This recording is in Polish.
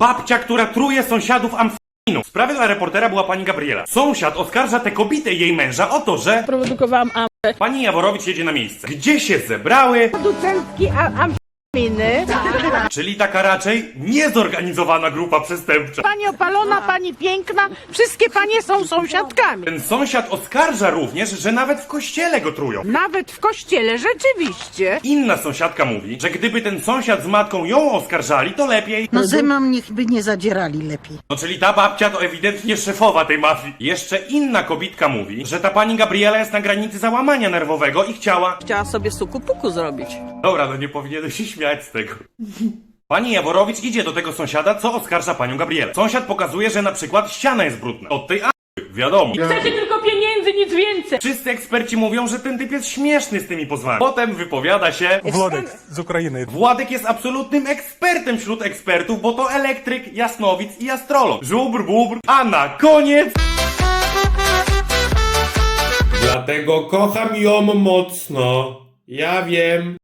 Babcia, która truje sąsiadów amfetaminą. W sprawie dla reportera była pani Gabriela. Sąsiad oskarża tę kobietę i jej męża o to, że Produkowałam amę. pani Jaworowicz jedzie na miejsce. Gdzie się zebrały? producentki a- amfetaminy. Czyli taka raczej niezorganizowana grupa przestępcza. Pani opalona, pani piękna, wszystkie panie są sąsiadkami. Ten sąsiad oskarża również, że nawet w kościele go trują. Nawet w kościele, rzeczywiście. Inna sąsiadka mówi, że gdyby ten sąsiad z matką ją oskarżali, to lepiej. No ze mną niech by nie zadzierali lepiej. No czyli ta babcia to ewidentnie szefowa tej mafii. Jeszcze inna kobitka mówi, że ta pani Gabriela jest na granicy załamania nerwowego i chciała... Chciała sobie suku puku zrobić. Dobra, no nie powinienem się śmiać z tego. Pani Jaworowicz idzie do tego sąsiada, co oskarża panią Gabrielę. Sąsiad pokazuje, że na przykład ściana jest brudna. Od tej a... wiadomo. Chcecie tylko pieniędzy, nic więcej. Wszyscy eksperci mówią, że ten typ jest śmieszny z tymi pozwami. Potem wypowiada się... Włodek z Ukrainy. Władek jest absolutnym ekspertem wśród ekspertów, bo to elektryk, jasnowic i astrolog. Żubr, bubr, a na koniec... Dlatego kocham ją mocno. Ja wiem.